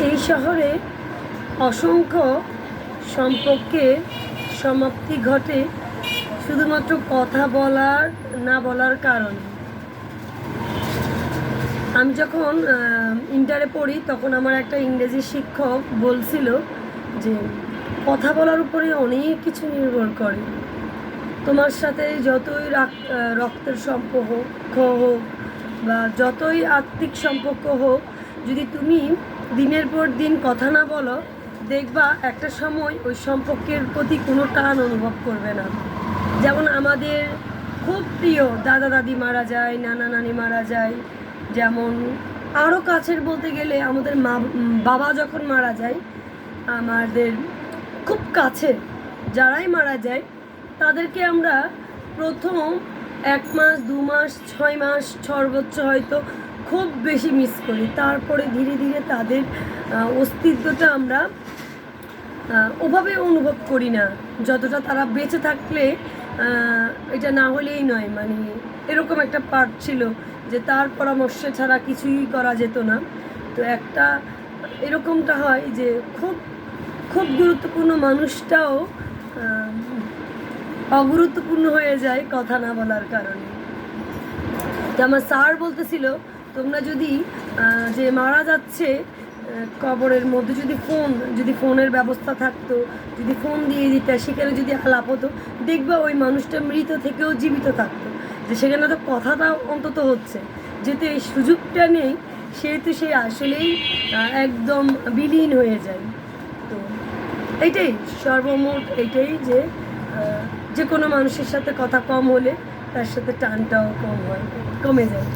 এই শহরে অসংখ্য সম্পর্কে সমাপ্তি ঘটে শুধুমাত্র কথা বলার, না বলার কারণে। আমি যখন ইন্টারে পড়ি, তখন আমার একটা ইংরেজি শিক্ষক বলছিল যে, কথা বলার উপরে অনেক কিছু নির্ভর করে। তোমার সাথে যতই রাক- রক্তের সম্পর্ক হোক বা যতই আত্মিক সম্পর্ক হোক, যদি তুমি দিনের পর দিন কথা না বলো, দেখবা একটা সময় ওই সম্পর্কের প্রতি কোনো টান অনুভব করবে না। যেমন আমাদের খুব প্রিয় দাদা দাদি মারা যায়, নানা নানি মারা যায়, যেমন আরও কাছের বলতে গেলে আমাদের মা, বাবা যখন মারা যায়, আমাদের খুব কাছে যারাই মারা যায়, তাদেরকে আমরা প্রথম এক মাস, দু মাস, ছয় মাস সর্বোচ্চ হয়তো খুব বেশি মিস করি। তারপরে ধীরে ধীরে তাদের অস্তিত্বটা আমরা ওভাবে অনুভব করি না। যতটা তারা বেঁচে থাকলে এটা না হলেই নয়। মানে এরকম একটা পার্ট ছিল যে তার পরামর্শ ছাড়া কিছুই করা যেত না। তো একটা এরকমটা হয় যে খুব খুব গুরুত্বপূর্ণ মানুষটাও অগুরুত্বপূর্ণ হয়ে যায় কথা না বলার কারণে। তো আমার স্যার বলতেছিল তোমরা যদি যে মারা যাচ্ছে কবরের মধ্যে যদি ফোন, যদি ফোনের ব্যবস্থা থাকতো, যদি ফোন দিয়ে দিতে, সেখানে যদি আলাপ হতো, দেখবে ওই মানুষটা মৃত থেকেও জীবিত থাকতো। যে সেখানে তো কথাটা অন্তত হচ্ছে। যেহেতু এই সুযোগটা নেই, সেহেতু সে আসলেই একদম বিলীন হয়ে যায়। তো এইটাই সর্বমোট এইটাই যে যে কোনো মানুষের সাথে কথা কম হলে, তার সাথে টানটাও কম হয়, কমে যায়।